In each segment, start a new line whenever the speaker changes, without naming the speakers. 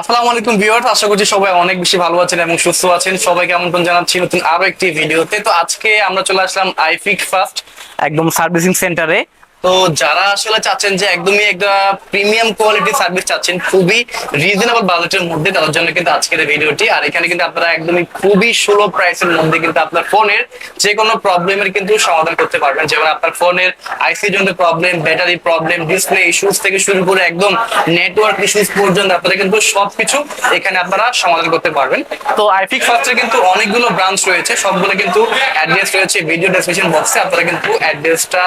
আসসালামু আলাইকুম ভিউয়ার্স, আশা করছি সবাই অনেক বেশি ভালো আছেন এবং সুস্থ আছেন। সবাইকে আমন্ত্রণ জানাচ্ছি নতুন আরও একটি ভিডিওতে। তো আজকে আমরা চলে আসলাম আইফিক ফার্স্ট, একদম সার্ভিসিং সেন্টারে। তো যারা আসলে চাচ্ছেন যে একদমই একটা প্রিমিয়াম কোয়ালিটি সার্ভিস চাচ্ছেন, খুবই রিজনেবল বাজেটের মধ্যে তাদের জন্য কিন্তু আজকের ভিডিওটি আর এখানে কিন্তু আপনারা একদমই খুবই সুলভ প্রাইসের মধ্যে কিন্তু আপনার ফোনের যে কোনো প্রবলেমের কিন্তু সমাধান করতে পারবেন। যেমন আপনার ফোনের আইসি জন্য problem battery problem display issues থেকে শুরু করে একদম নেটওয়ার্ক ইস্যুস পর্যন্ত আপনারা কিন্তু সবকিছু এখানে আপনারা সমাধান করতে পারবেন। তো আইফিক ফার্স্টের কিন্তু অনেকগুলো ব্রাঞ্চ রয়েছে, সবগুলো কিন্তু অ্যাড্রেস রয়েছে। ভিডিও ডেসক্রিপশন বক্সে আপনারা কিন্তু অ্যাড্রেসটা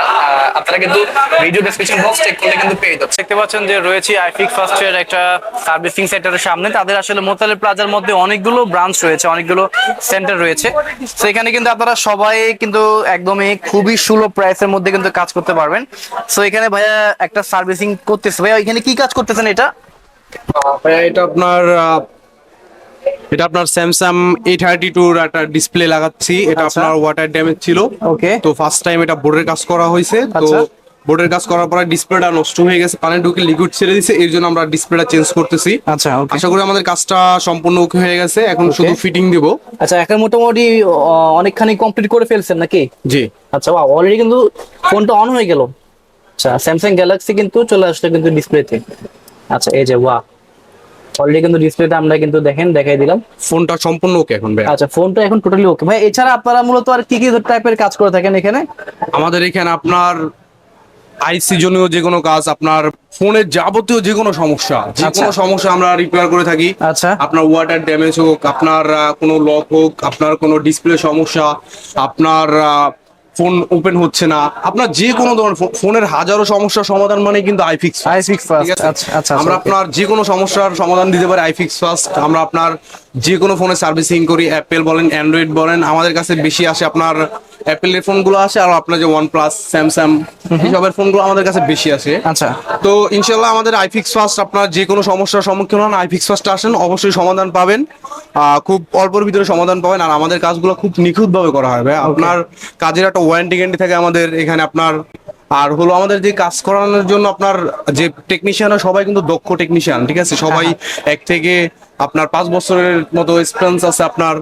আপনারা কিন্তু ভিডিও ডেসক্রিপশন বক্স চেক করলে কিন্তু পেয়ে যাচ্ছে। দেখতে পাচ্ছেন যে রয়েছে আইফিক ফার্স্টের একটা সার্ভিসিং সেন্টারের সামনে। তাদের আসলে মোতালে প্লাজার মধ্যে অনেকগুলো ব্রাঞ্চ রয়েছে অনেকগুলো সেন্টার রয়েছে। সেখানে কিন্তু আপনারা সবাই কিন্তু একদমই খুবই সুলভ প্রাইসের মধ্যে কিন্তু কাজ করতে পারবেন। সো এখানে ভাইয়া একটা সার্ভিসিং করতেছে। ভাইয়া এখানে কি কাজ করতেছেন এটা?
ভাইয়া, এটা আপনার আহ, এটা আপনার স্যামসাং এ থার্টি টুর একটা ডিসপ্লে লাগাচ্ছি। এটা
আচ্ছা।
আপনার ওয়াটার ড্যামেজ ছিল।
ওকে
তো ফার্স্ট টাইম এটা বোর্ডের কাজ করা হয়েছে। তো
আচ্ছা।
বোর্ডের কাজ করার পরে ডিসপ্লেটা নষ্ট হয়ে গেছে পানি ঢুকে লিকুইড ছেড়ে দিছে এর জন্য আমরা ডিসপ্লেটা চেঞ্জ করতেছি।
আচ্ছা
আশা করি আমাদের কাজটা সম্পূর্ণ ওকে হয়ে গেছে এখন শুধু ফিটিং দিব।
আচ্ছা এখন মোটামুটি অনেকখানি কমপ্লিট করে ফেলছেন নাকি?
জি।
আচ্ছা ওয়া অলরেডি কিন্তু ফোনটা অন হয়ে গেল। আচ্ছা স্যামসাং গ্যালাক্সি কিন্তু চলে আসলো কিন্তু ডিসপ্লেতে আচ্ছা এই যে ওয়া অলরেডি কিন্তু ডিসপ্লেতে আমরা কিন্তু দেখেন দেখাই দিলাম।
ফোনটা সম্পূর্ণ ওকে এখন ভাই
আচ্ছা ফোনটা এখন টোটালি ওকে ভাই এছাড়া আপনারা মূলত আর কি কি টাইপের কাজ করে থাকেন এখানে?
আমাদের এখানে আপনার আইসি জনীয় যে কোনো কাজ আপনার ফোনের যাবতীয় যে কোনো সমস্যা যে
আচ্ছা।
কোনো সমস্যা আমরা রিপেয়ার করে থাকি।
আচ্ছা।
আপনার ওয়াটার ড্যামেজ হোক আপনার কোনো লক হোক আপনার কোনো ডিসপ্লে সমস্যা আপনার ফোন ওপেন হচ্ছে না আপনার যে কোনো ধরনের ফোনের হাজারো সমস্যার সমাধান মানে কিন্তু আইফিক্স
আইফিক্স আচ্ছা আচ্ছা
আমরা আপনার যে কোনো সমস্যার সমাধান দিতে পারি আইফিক্স ফার্স্ট আমরা আপনার যে কোনো ফোনে সার্ভিসিং করি অ্যাপেল বলেন অ্যান্ড্রয়েড বলেন আমাদের কাছে বেশি আসে আপনার অ্যাপেলের ফোনগুলো আসে আর আপনার যে ওয়ান প্লাস স্যামসাং এইসবের ফোনগুলো আমাদের কাছে বেশি আসে।
আচ্ছা।
তো ইনশাল্লাহ আমাদের আইফিক্স ফার্স্ট আপনার যে কোনো সমস্যার সম্মুখীন হন আইফিক্স ফার্স্ট আসেন অবশ্যই সমাধান পাবেন। খুব অল্পর ভিতরে সমাধান পাবেন আর আমাদের কাজগুলো খুব নিখুঁত ভাবে করা হবে আপনার কাজের একটা ওয়ারেন্টি গ্যারান্টি থাকে আমাদের এখানে আপনার। আর হলো আমাদের যে কাজ করানোর জন্য আপনার যে টেকনিশিয়ান সবাই কিন্তু দক্ষ টেকনিশিয়ান ঠিক আছে? সবাই এক থেকে আপনার পাঁচ বছরের মতো এক্সপিরিয়েন্স আছে আপনার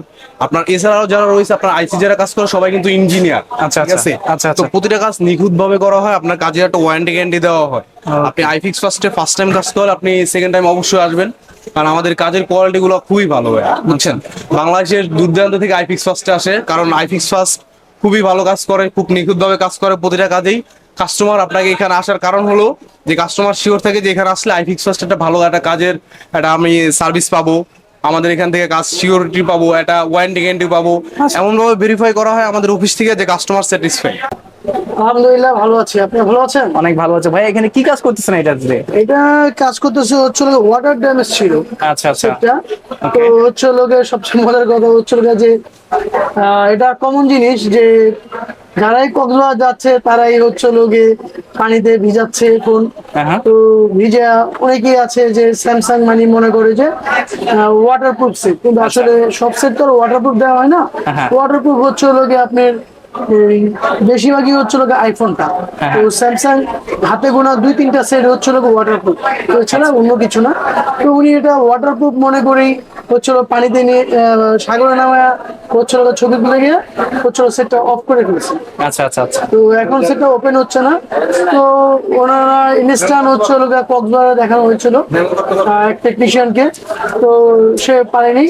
আপনার এছাড়াও যারা রয়েছে আপনার আইসি যারা কাজ করে সবাই কিন্তু ইঞ্জিনিয়ার
আচ্ছা,
আছে?
আচ্ছা, আচ্ছা,
তো। প্রতিটা কাজ নিখুঁত ভাবে করা হয় আপনার কাজের একটা ওয়ারেন্টি গ্যারান্টি দেওয়া হয়। আপনি আইফিক্স ফার্স্টে ফার্স্ট টাইম কাজ করলে আপনি সেকেন্ড টাইম অবশ্যই আসবেন কারণ আমাদের কাজের কোয়ালিটি গুলো খুবই ভালো হয় বুঝছেন? বাংলাদেশের দূর দূরান্ত থেকে আইফিক্স ফার্স্টে আসে কারণ আইফিক্স ফার্স্ট খুবই ভালো কাজ করে খুব নিখুঁত ভাবে কাজ করে প্রতিটা কাজেই। কাস্টমার আপনাকে এখানে আসার কারণ হলো যে কাস্টমার শিওর থাকে যে এখানে আসলে আইফিক্স ফার্স্ট একটা ভালো একটা কাজের একটা আমি সার্ভিস পাবো। আমাদের এখান থেকে কাজ সিকিউরিটি পাবো একটা ওয়ারেন্টি গ্যারান্টি পাবো। এমন ভাবে ভেরিফাই করা হয় আমাদের অফিস থেকে যে কাস্টমার স্যাটিসফাই
আলহামদুলিল্লাহ ভালো আছি। আপনি ভালো আছেন?
অনেক ভালো আছে। ভাই এখানে কি কাজ করতেছেন এটা দিয়ে?
এটা কাজ করতেছে হচ্ছে ওয়াটার ড্যামেজ ছিল।
আচ্ছা আচ্ছা।
তো হচ্ছে লোকে সবচেয়ে মজার কথা হচ্ছে যে আহ, এটা কমন জিনিস যে যারাই কক্সবাজার যাচ্ছে তারাই হচ্ছে লোকে পানিতে ভিজাচ্ছে ফোন
হ্যাঁ।
তো ভিজা অনেকেই আছে যে স্যামসাং মানে মনে করে যে ওয়াটারপ্রুফ সেট কিন্তু আসলে সব সেট তো ওয়াটারপ্রুফ দেওয়া হয় না।
হ্যাঁ।
ওয়াটারপ্রুফ হচ্ছে লোকে আপনার বেশিরভাগই হচ্ছে লোকে আইফোনটা তো স্যামসাং হাতে গোনা দুই তিনটা সেট হচ্ছে লোকে ওয়াটারপ্রুফ তো এছাড়া অন্য কিছু না। তো উনি এটা ওয়াটারপ্রুফ মনে করেই হচ্ছিল পানিতে নিয়ে সাগরে নামা হচ্ছিল ছবি তুলে গিয়ে হচ্ছিল সেটটা অফ করে ফেলেছে।
আচ্ছা আচ্ছা আচ্ছা।
তো এখন সেটা ওপেন হচ্ছে না। তো ওনারা ইনস্টান হচ্ছে লোক কক্সবাজারে দেখানো হয়েছিল এক টেকনিশিয়ানকে তো সে পারেনি।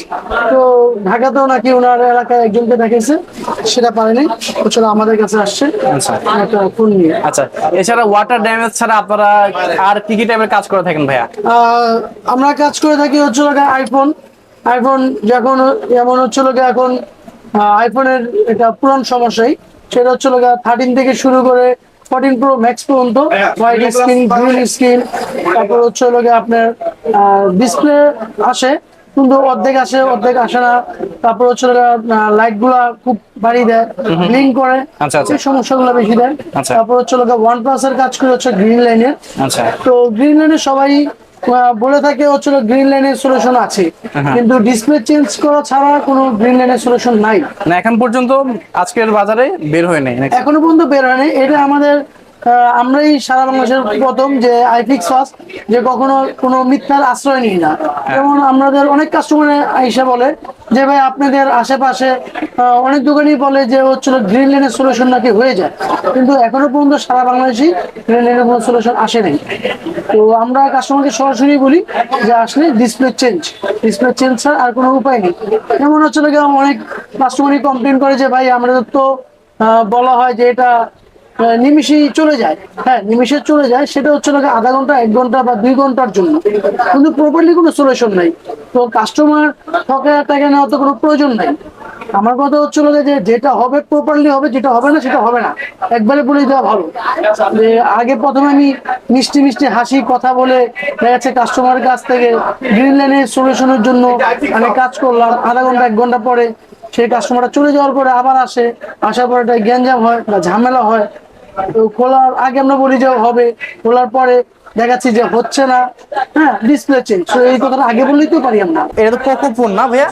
তো ঢাকাতেও নাকি ওনার এলাকায় একজনকে দেখেছে সেটা পারেনি। হচ্ছিল আমাদের কাছে আসছে। একটা ফোন নিয়ে।
আচ্ছা এছাড়া ওয়াটার ড্যামেজ ছাড়া আপনারা আর কি কি টাইপের কাজ করে থাকেন ভাইয়া?
আহ, আমরা কাজ করে থাকি হচ্ছে লোক আইফোন আইফোন যখন যেমন হচ্ছে লোক এখন আইফোনের এটা পুরান সমস্যাই সেটা হচ্ছে লোক থার্টিন থেকে শুরু করে ফোরটিন প্রো ম্যাক্স পর্যন্ত হোয়াইট স্ক্রিন গ্রিন স্ক্রিন তারপর হচ্ছে লোক আপনার ডিসপ্লে আসে কিন্তু অর্ধেক আসে অর্ধেক আসে না। তারপর হচ্ছে লাইটগুলা খুব বাড়িয়ে দেয় ব্লিঙ্ক করে
আচ্ছা, আচ্ছা।
এই সমস্যাগুলো বেশি দেয়।
আচ্ছা।
তারপর হচ্ছে ওয়ান প্লাস এর কাজ করে হচ্ছে গ্রিন লাইনের
আচ্ছা।
তো গ্রিন লাইনে সবাই বলে থাকে হচ্ছিল গ্রিন লাইনের সলিউশন আছে। কিন্তু ডিসপ্লে চেঞ্জ করা ছাড়া কোনো গ্রিন লাইনের সলিউশন নাই।
না এখন পর্যন্ত আজকের বাজারে বের হয়নি নেই
এখনও পর্যন্ত বের হয়নি এটা আমাদের আমরাই সারা বাংলাদেশের প্রথম যে আইফিক্স ফার্স্ট যে কখনো কোনো মিথ্যার আশ্রয় নিই না। যেমন আমাদের অনেক কাস্টমার এসে বলে যে ভাই আপনাদের আশেপাশে অনেক দোকানই বলে যে হচ্ছিল গ্রিন লেনের সলিউশন নাকি হয়ে যায়। কিন্তু এখনও পর্যন্ত সারা বাংলাদেশই গ্রিন লেনের কোনো সলিউশন আসে নাই। তো আমরা কাস্টমারকে সরাসরি বলি যে আসলে ডিসপ্লে চেঞ্জ ডিসপ্লে চেঞ্জ ছাড়া আর কোনো উপায় নেই। যেমন হচ্ছে গিয়ে অনেক কাস্টমারই কমপ্লেন করে যে ভাই আমাদের তো আহ, বলা হয় যে এটা নিমিষেই চলে যায়। হ্যাঁ নিমিষে চলে যায়, সেটা হচ্ছে নাকি আধা ঘণ্টা, এক ঘণ্টা বা দুই ঘণ্টার জন্য। কিন্তু প্রপারলি কোনো সলিউশন নাই। তো কাস্টমার ঠকে টাকা নেওয়ার তো কোনো প্রয়োজন নাই। আমার কথা হচ্ছিল যে যেটা হবে প্রপারলি হবে, যেটা হবে না, সেটা হবে না। একবারে বলে দেওয়া ভালো। যে আগে প্রথমে আমি মিষ্টি মিষ্টি হাসি কথা বলে দেখা যাচ্ছে কাস্টমারের কাছ থেকে গ্রিন লাইনের সলিউশনের জন্য আমি কাজ করলাম। আধা ঘণ্টা, এক ঘণ্টা পরে সেই কাস্টমারটা চলে যাওয়ার পরে আবার আসে। আসার পরে একটা গ্যাঞ্জাম হয় বা ঝামেলা হয়। তো খোলার আগে আমরা বলি যে হবে খোলার পরে দেখাচ্ছি যে হচ্ছে না। হ্যাঁ ডিসপ্লে চেঞ্জ তো এই কথাটা আগে বললেই তো পারি আমরা।
এটা তো পোকো ফোন না ভাইয়া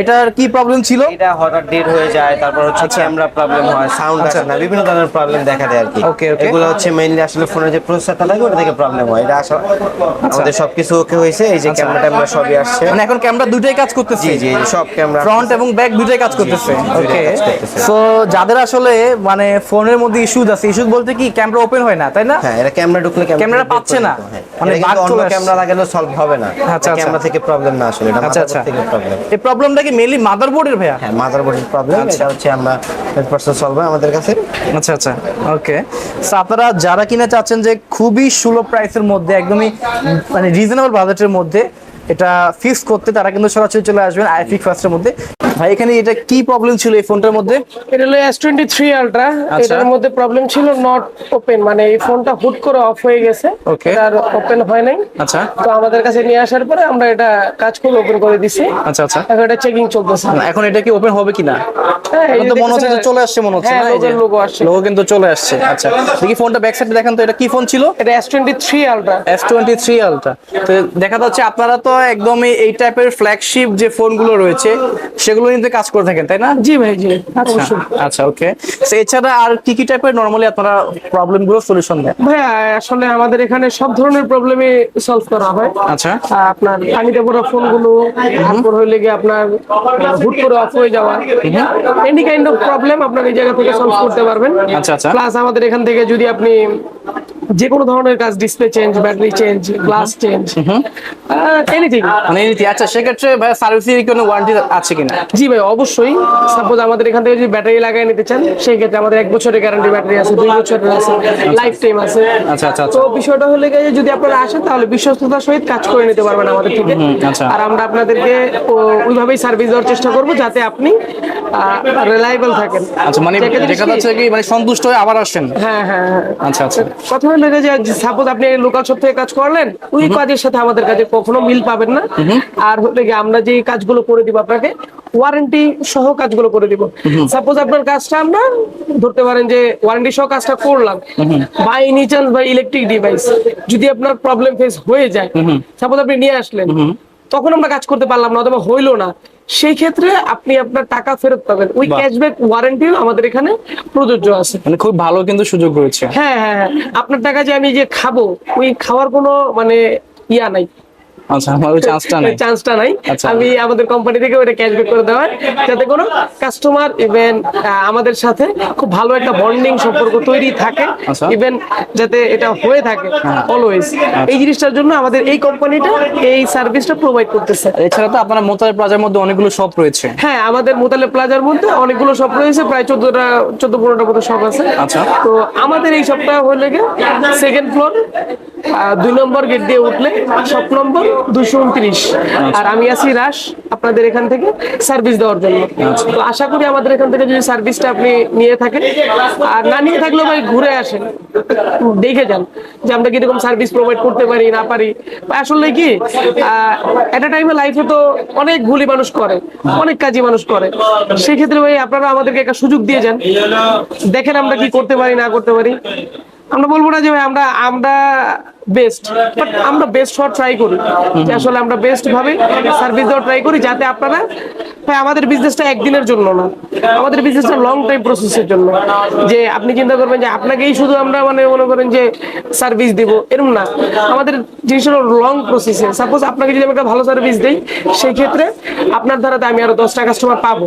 এটার কি প্রবলেম ছিল?
এটা হঠাৎ ডেট হয়ে যায় তারপর হচ্ছে ক্যামেরা প্রবলেম হয় সাউন্ড আসে না বিভিন্ন ধরনের প্রবলেম দেখা দেয় আর কি।
Okay, okay.
এগুলো হচ্ছে মেইনলি আসলে ফোনের যে প্রসেসরটা থাকে ওটা থেকে প্রবলেম হয়। এটা আসলে আমাদের সবকিছু ওকে হয়েছে এই যে ক্যামেরা ট্যামেরা সবই আসছে।
মানে এখন ক্যামেরা দুটোই কাজ করতেছে?
জি জি সব ক্যামেরা
ফ্রন্ট এবং ব্যাক দুটোই কাজ করতেছে? ওকে সো যাদের আসলে মানে ফোনের মধ্যে ইস্যুজ আছে ইস্যুজ বলতে কি ক্যামেরা ওপেন হয় না তাই না?
হ্যাঁ এটা ক্যামেরা ঢুকলে
ক্যামেরা পাচ্ছে না। মানে
মানে
বাগ
অন্য ক্যামেরা লাগালেও সলভ হবে না।
আচ্ছা, আচ্ছা।
ক্যামেরা থেকে প্রবলেম না আসলে এটা
আচ্ছা আচ্ছা।
থেকে প্রবলেম
এই প্রবলেমটা কি মেইনলি মাদারবোর্ডের ভাইয়া?
হ্যাঁ মাদারবোর্ডের প্রবলেম। এটা হচ্ছে আমরা 100% সলভ হয় আমাদের কাছে।
আচ্ছা আচ্ছা ওকে সো আপনারা যারা কিনা চাচ্ছেন যে খুবই সুলভ প্রাইসের মধ্যে একদমই মানে রিজনেবল বাজেটের মধ্যে এটা ফিক্স করতে তারা কিন্তু সরাসরি চলে আসবেন আইফিক ফার্স্টের মধ্যে। ভাই এখানে এটা কি প্রবলেম ছিল এই ফোনটার মধ্যে?
এটা হলো এস টোয়েন্টি থ্রি আলট্রা
আচ্ছা।
এটার মধ্যে প্রবলেম ছিল নট ওপেন মানে এই ফোনটা হুট করে অফ হয়ে গেছে। এটা আর ওপেন হয় নাই।
আচ্ছা।
তো আমাদের কাছে নিয়ে আসার পরে আমরা এটা কাজ করে ওপেন করে দিছি।
আচ্ছা আচ্ছা।
এখন এটা চেকিং চলতেছে।
এখন এটা কি ওপেন হবে কিনা?
হ্যাঁ,
তো মনে হচ্ছে যে চলে আসছে মনে হচ্ছে
হ্যাঁ,
না এই যে।
logo আসছে।
লোগো কিন্তু চলে আসছে আচ্ছা। দেখি ফোনটা ব্যাক সাইডে দেখেন তো এটা কি ফোন ছিল?
এটা S twenty three ultra
S twenty three ultra তো দেখা যাচ্ছে আপনারা তো একদমই এই টাইপের ফ্ল্যাগশিপ যে ফোনগুলো রয়েছে সেগুলো নিতে কাজ করে থাকেন তাই না
জি ভাই জি
আচ্ছা ওকে এছাড়া আর কি কি টাইপের নরমালি আপনারা প্রবলেমগুলো সলিউশন দেন
ভাইয়া আসলে আমাদের এখানে সব ধরনের প্রবলেমে সলভ করা হয়
আচ্ছা
আপনার পানিতে পড়া ফোনগুলো তারপর হইলে গিয়ে আপনার হুট করে অফ হয়ে যাওয়া এনি কাইন্ড অফ প্রবলেম আপনার এই জায়গা থেকে সলভ করতে পারবেন
আচ্ছা, আচ্ছা।
প্লাস আমাদের এখান থেকে যদি আপনি যে কোনো ধরনের কাজ display change battery change glass change anything
মানে এই নীতি। আচ্ছা সেক্ষেত্রে ভাই সার্ভিসের কোনো ওয়ারেন্টি আছে কিনা?
জি ভাই অবশ্যই। সাপোজ আমাদের এখান থেকে যদি ব্যাটারি লাগাই নিতে চান সেই ক্ষেত্রে আমাদের এক বছরের গ্যারান্টি ব্যাটারি আছে দুই বছরের আছে লাইফ টাইম আছে।
আচ্ছা, আচ্ছা,
তো বিষয়টা হলে গিয়ে যদি আপনারা আসেন তাহলে বিশ্বস্ততার সহিত কাজ করে নিতে পারবেন আমাদের থেকে।
আচ্ছা।
আর আমরা আপনাদেরকে ওইভাবেই সার্ভিস দেওয়ার চেষ্টা করব যাতে আপনি রিলায়েবল থাকেন।
আচ্ছা মানে
যাকে
দেখা
কি-
কি মানে সন্তুষ্ট হয়ে আবার আসেন।
হ্যাঁ হ্যাঁ হ্যাঁ।
আচ্ছা আচ্ছা।
প্রথমে যায় সাপোজ আপনি লোকাল শপ থেকে কাজ করলেন ওই কাজের সাথে আমাদের কাজে কখনো মিল পাবেন না। আর হলে গিয়ে আমরা যে কাজগুলো করে দিব আপনাকে ওয়ারেন্টি সহ কাজগুলো করে দিব। সাপোজ আপনার কাজটা আমরা ধরতে পারেন যে ওয়ারেন্টি সহ কাজটা করলাম বাই এনি চান্স বা ইলেকট্রিক ডিভাইস যদি আপনার প্রবলেম ফেস হয়ে যায় সাপোজ আপনি নিয়ে আসলেন তখন আমরা কাজ করতে পারলাম না অথবা হইল না। সেই ক্ষেত্রে আপনি আপনার টাকা ফেরত পাবেন। ওই। ক্যাশব্যাক ওয়ারেন্টিও আমাদের এখানে প্রযোজ্য আছে।
মানে খুব ভালো কিন্তু সুযোগ রয়েছে।
হ্যাঁ হ্যাঁ হ্যাঁ। আপনার টাকা যে আমি যে খাব ওই খাওয়ার কোনো মানে ইয়া নাই।
আচ্ছা আমার ওই চান্সটা নেই।
চান্সটা নাই।
আচ্ছা।
আমি আমাদের কোম্পানি থেকে ওটা ক্যাশব্যাক করে দেওয়ার যাতে কোনো কাস্টমার ইভেন আমাদের সাথে খুব ভালো একটা বন্ডিং সম্পর্ক তৈরি থাকে
আচ্ছা।
ইভেন যাতে এটা হয়ে থাকে অলওয়েজ এই জিনিসটার জন্য আমাদের এই কোম্পানিটা এই সার্ভিসটা প্রোভাইড করতেছে।
এছাড়া তো আপনার মোতালে প্লাজার মধ্যে অনেকগুলো শপ রয়েছে।
হ্যাঁ আমাদের মোতালে প্লাজার মধ্যে অনেকগুলো শপ রয়েছে প্রায় চোদ্দটা চোদ্দ পনেরোটা মতো শপ আছে।
আচ্ছা।
তো আমাদের এই শপটা হলে গিয়ে সেকেন্ড ফ্লোর দুই নম্বর গেট দিয়ে উঠলে শপ নম্বর দুশো উনত্রিশ। আর আমি আছি রাস আপনাদের এখান থেকে সার্ভিস দেওয়ার জন্য। তো আশা করি আমাদের এখান থেকে যদি সার্ভিসটা আপনি নিয়ে থাকেন আর না নিয়ে থাকলেও ভাই ঘুরে আসেন দেখে যান যে আমরা কীরকম সার্ভিস প্রোভাইড করতে পারি না পারি। আসলে কি এট এ টাইমে লাইফে তো অনেক ভুলি মানুষ করে অনেক কাজই মানুষ করে। সেক্ষেত্রে ভাই আপনারা আমাদেরকে একটা সুযোগ দিয়ে যান। দেখেন আমরা কি করতে পারি না করতে পারি। আমরা বলব না যে আমরা আমরা বেস্ট বাট আমরা বেস্ট হওয়ার ট্রাই করি। যে আসলে আমরা বেস্ট ভাবে সার্ভিস দেওয়ার ট্রাই করি, যাতে আপনারা, ভাই, আমাদের বিজনেসটা একদিনের জন্য না। আমাদের বিজনেসটা লং টাইম প্রসেসের জন্য। যে আপনি চিন্তা করবেন যে আপনাকেই শুধু আমরা মানে মনে করেন যে সার্ভিস দিব এরকম না। আমাদের জিনিসটা লং প্রসেসে সাপোজ আপনাকে যদি আমি একটা ভালো সার্ভিস দিই, সেই ক্ষেত্রে আপনার ধারাতে আমি আরও দশটা কাস্টমার পাবো।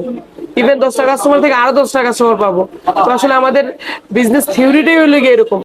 ইভেন দশটা কাস্টমার থেকে আরও দশটা কাস্টমার পাবো। তো আসলে আমাদের বিজনেস থিওরিটাই হলো গিয়ে এরকম।